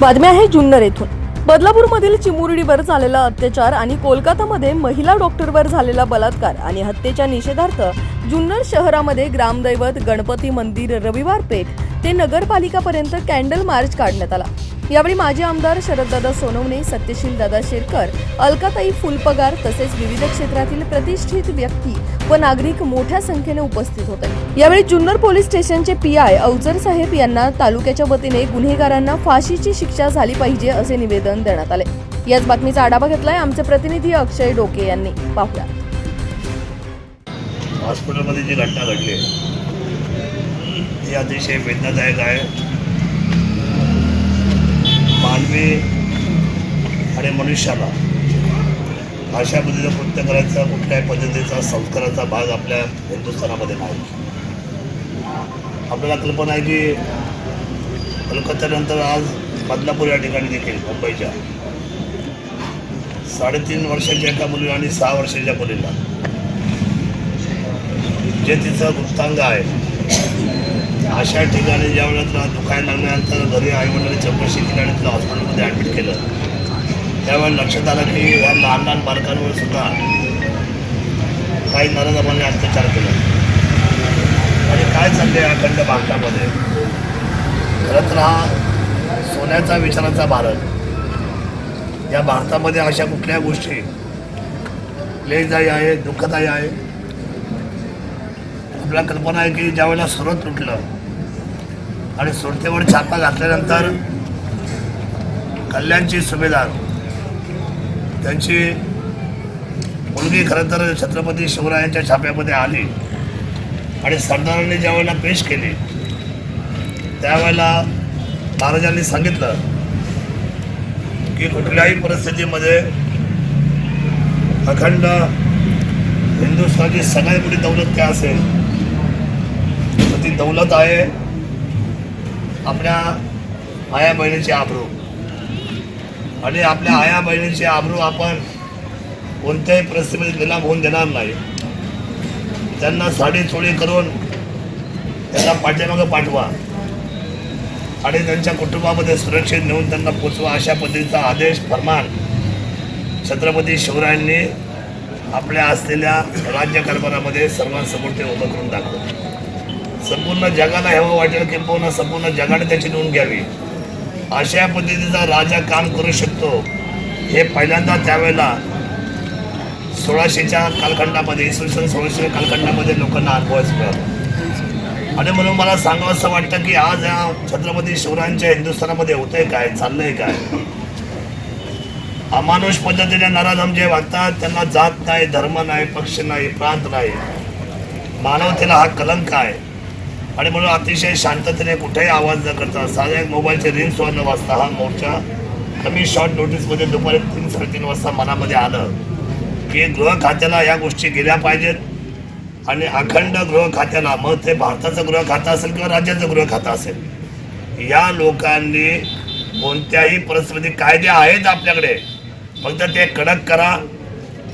बातम्या आहे जुन्नर येथून. बदलापूरमधील चिमुरडीवर झालेला अत्याचार आणि कोलकातामध्ये महिला डॉक्टरवर झालेला बलात्कार आणि हत्येच्या निषेधार्थ जुन्नर शहरामध्ये ग्रामदैवत गणपती मंदिर रविवार पेठ ते नगरपालिकापर्यंत कॅन्डल मार्च काढण्यात आला. यावेळी माजी आमदार शरददादा सोनवणे सत्यशील दादा शेरकर अलकाताई फुलपगार तसेच विविध क्षेत्रातील प्रतिष्ठित व्यक्ती व नागरिक मोठ्या संख्येने उपस्थित होते. यावेळी जुन्नर पोलीस स्टेशनचे पी आय अवजर साहेब यांना तालुक्याच्या वतीने गुन्हेगारांना फाशीची शिक्षा झाली पाहिजे असे निवेदन देण्यात आले. याच बातमीचा आढावा घेतलाय आमचे प्रतिनिधी अक्षय डोके यांनी. पाहुया. हॉस्पिटलमध्ये जी घटना घडली ती अतिशय वेदनादायक आहे. मानवी आणि मनुष्याला अशा पद्धतीचं कृत्य करायचा कुठल्याही पद्धतीचा संस्काराचा भाग आपल्या हिंदुस्थानामध्ये नाही. आपल्याला कल्पना आहे की कलकत्त्यानंतर आज बदलापूर या ठिकाणी देखील मुंबईच्या. साडेतीन वर्षाच्या एका मुलीला आणि सहा वर्षाच्या मुलीला. जे तिचं वृत्तांग आहे अशा ठिकाणी ज्या वेळेला तुला दुखायला लागल्यानंतर घरी आईवडिलांनी चौकशी केली आणि तुला हॉस्पिटलमध्ये ॲडमिट केलं त्यावेळेला लक्षात आलं की या लहान लहान बालकांवर सुद्धा काही नरदमाने अत्याचार केला. आणि काय चालले अखंड भारतामध्ये? खरं हा सोन्याचा विचाराचा भारत. या भारतामध्ये अशा कुठल्या गोष्टी क्लेशदायी आहे दुःखदायी आहे आपल्या कल्पना आहे की ज्यावेळेला सुरत तुटलं आणि सुरतेवर छापा घातल्यानंतर कल्याणची सुभेदार त्यांची मुलगी खरं तर छत्रपती शिवरायांच्या छाप्यामध्ये आली आणि सरदारांनी ज्या वेळेला पेश केली त्यावेळेला महाराजांनी सांगितलं की कुठल्याही परिस्थितीमध्ये अखंड हिंदुस्थानची सगळ्यात मोठी दौलत काय असेल तर ती दौलत आहे आपल्या आया बहिणीची आबरू. आणि आपल्या आया बहिणीची आबरू आपण कोणत्याही परिस्थितीमध्ये निलाम होऊन देणार नाही. त्यांना साडी चोळी करून त्यांना पाठीमागं पाठवा. आणि त्यांच्या कुटुंबामध्ये सुरक्षित नेऊन त्यांना पोचवा अशा पद्धतीचा आदेश फरमान छत्रपती शिवरायांनी आपल्या असलेल्या राज्यकारभारामध्ये सर्वांसमोर ते उभं करून दाखवलं. संपूर्ण जगाला हवं वाटेल किंबहुना संपूर्ण जगाने त्याची नोंद घ्यावी. अशा पद्धतीचा राजा काम करू शकतो. हे पहिल्यांदा त्यावेळेला सोळाशेच्या कालखंडामध्ये इसवी सन सोळाशे कालखंडामध्ये लोकांना अनुभवायचं मिळालं. आणि म्हणून मला सांगावं असं वाटतं की आज या छत्रपती शिवरायांच्या हिंदुस्थानामध्ये होतंय काय चाललंय काय? अमानुष पद्धतीने नराधम जे वागतात त्यांना जात नाही धर्म नाही पक्ष नाही प्रांत नाही. मानवतेला हा कलंक आहे. आणि म्हणून अतिशय शांततेने कुठेही आवाज न करता साध्या मोबाईलचे रिंग सुद्धा न वाजता हा मोर्चा कमी शॉर्ट नोटीसमध्ये दुपारी तीन साडेतीन वाजता मनामध्ये आलं. की गृह खात्याला या गोष्टी गेल्या पाहिजेत. आणि अखंड गृह खात्याला मग ते भारताचं गृह खातं असेल किंवा राज्याचं गृह खातं असेल. या लोकांनी कोणत्याही परिस्थितीत कायदे आहेत आपल्याकडे. फक्त ते कडक करा.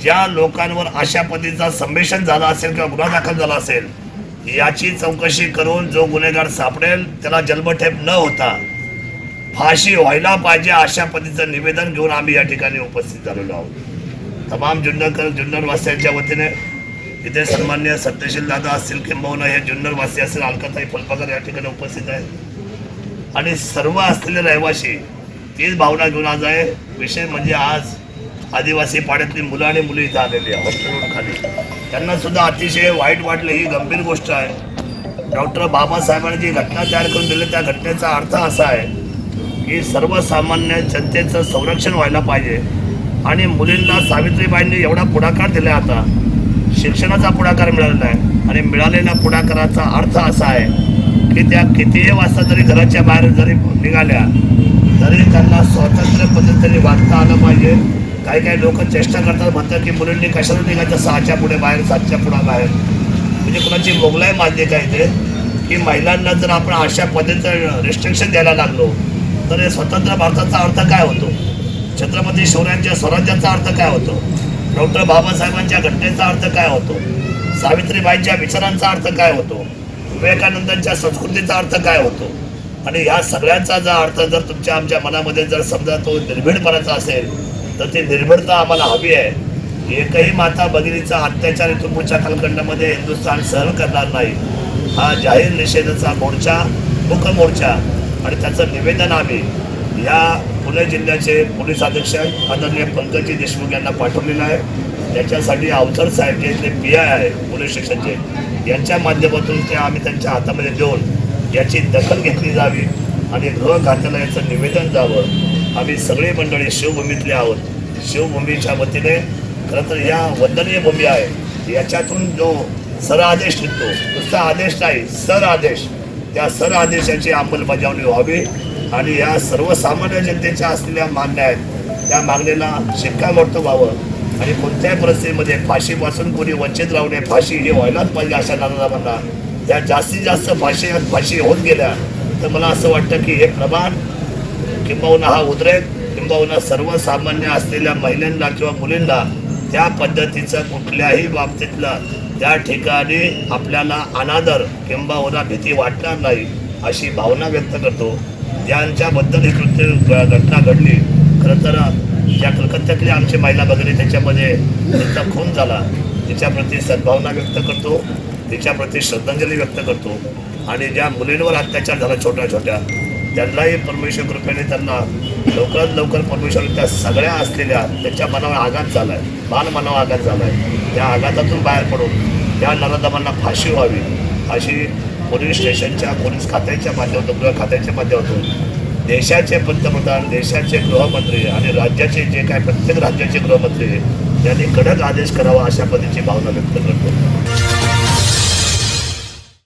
ज्या लोकांवर अशा पद्धतीचा संमेशन झाला असेल किंवा गुन्हा दाखल झाला असेल याची चौकशी करून जो गुन्हेगार सापडेल त्याला जन्मठेप न होता फाशी व्हायला पाहिजे अशा पद्धतीचं निवेदन घेऊन आम्ही या ठिकाणी उपस्थित झालेलो आहोत. तमाम जुन्नरकर जुन्नरवासियांच्या वतीने इथे सन्मान्य सत्यशील दादा असतील किंबहुना हे जुन्नरवासी असतील अलकाताई फुलपाकर या ठिकाणी उपस्थित आहेत. आणि सर्व असलेले रहिवासी तीच भावना घेऊन आज आहे. विषय म्हणजे आज आदिवासी पाड्यातली मुलं आणि मुली इथं आलेली आहे खाली. त्यांना सुद्धा अतिशय वाईट वाटलं. ही गंभीर गोष्ट आहे. डॉक्टर बाबासाहेबांनी जी घटना तयार करून दिली त्या घटनेचा अर्थ असा आहे की सर्वसामान्य जनतेचं संरक्षण व्हायला पाहिजे. आणि मुलींना सावित्रीबाईंनी एवढा पुढाकार दिला आता. शिक्षणाचा पुढाकार मिळालेला आहे. आणि मिळालेल्या पुढाकाराचा अर्थ असा आहे की त्या कितीही वाजता जरी घराच्या बाहेर जरी निघाल्या तरी त्यांना स्वातंत्र्य पद्धतीने वागता आलं पाहिजे. काही काही लोक चेष्टा करतात म्हणतात की मुलींनी कशाला निघायचं? सहाच्या पुढे बाहेर सातच्या पुढे बाहेर. म्हणजे कुणाची मोगलाई मान्य काय ते की महिलांना जर आपण अशा पद्धतीचं रिस्ट्रिक्शन द्यायला लागलो तर हे स्वतंत्र भारताचा अर्थ काय होतो? छत्रपती शिवरायांच्या स्वराज्याचा अर्थ काय होतो? डॉक्टर बाबासाहेबांच्या घटनेचा अर्थ काय होतो? सावित्रीबाईंच्या विचारांचा अर्थ काय होतो? विवेकानंदांच्या संस्कृतीचा अर्थ काय होतो? आणि ह्या सगळ्यांचा जर अर्थ जर तुमच्या आमच्या मनामध्ये जर समजा तो निर्भीडपणाचा असेल तर ती निर्भरता आम्हाला हवी आहे. एकही माता भगिनीचा अत्याचार इथून पुढच्या कालखंडामध्ये हिंदुस्थान सहन करणार नाही. हा जाहीर निषेधाचा मोर्चा मुख मोर्चा आणि त्याचं निवेदन आम्ही या पुणे जिल्ह्याचे पोलीस अधीक्षक आदरणीय पंकजी देशमुख यांना पाठवलेलं आहे. त्याच्यासाठी अवसर साहेब जे इथले पी आय आहे पोलीस स्टेशनचे यांच्या माध्यमातून ते आम्ही त्यांच्या हातामध्ये देऊन याची दखल घेतली जावी आणि गृह खात्याला याचं निवेदन जावं आम्ही सगळे मंडळी शिवभूमीतले आहोत. शिवभूमीच्या वतीने खरं तर या वंदनीय भूमी आहे. याच्यातून जो सर आदेश निघतो नुसता आदेश नाही सर आदेश. त्या सर आदेशाची अंमलबजावणी व्हावी आणि या सर्वसामान्य जनतेच्या असलेल्या मागण्या आहेत. त्या मागणीला शिक्कामोर्तब व्हावं आणि कोणत्याही परिस्थितीमध्ये फाशीपासून कोणी वंचित राहू नये फाशी ही व्हायलाच पाहिजे अशा नाराजांना त्या जास्तीत जास्त फाशी फाशी होत गेल्या तर मला असं वाटतं की हे प्रमाण किंबहुना हा उद्रेक किंबहुना सर्वसामान्य असलेल्या महिलांना किंवा मुलींना त्या पद्धतीचं कुठल्याही बाबतीतलं त्या ठिकाणी आपल्याला अनादर किंबहुना भीती वाटणार नाही अशी भावना व्यक्त करतो. ज्यांच्याबद्दल ही कृत्य घ- घटना घडली खरं तर ज्या कलकत्त्यातली आमची महिला वगैरे त्याच्यामध्ये त्यांचा खून झाला तिच्याप्रती सद्भावना व्यक्त करतो तिच्याप्रती श्रद्धांजली व्यक्त करतो. आणि ज्या मुलींवर अत्याचार झाला छोट्या छोट्या त्यांनाही परमेश्वर कृपेने त्यांना लवकरात लवकर परमेश्वर त्या सगळ्या असलेल्या त्यांच्या मनावर आघात झाला आहे बाल मनावर आघात झाला आहे त्या आघातातून बाहेर पडून त्या नराधमांना फाशी व्हावी अशी पोलीस स्टेशनच्या पोलीस खात्याच्या माध्यमातून गृह खात्याच्या माध्यमातून देशाचे पंतप्रधान देशाचे गृहमंत्री आणि राज्याचे जे काय प्रत्येक राज्याचे गृहमंत्री त्यांनी कडक आदेश करावा अशा पद्धतीची भावना व्यक्त करतो.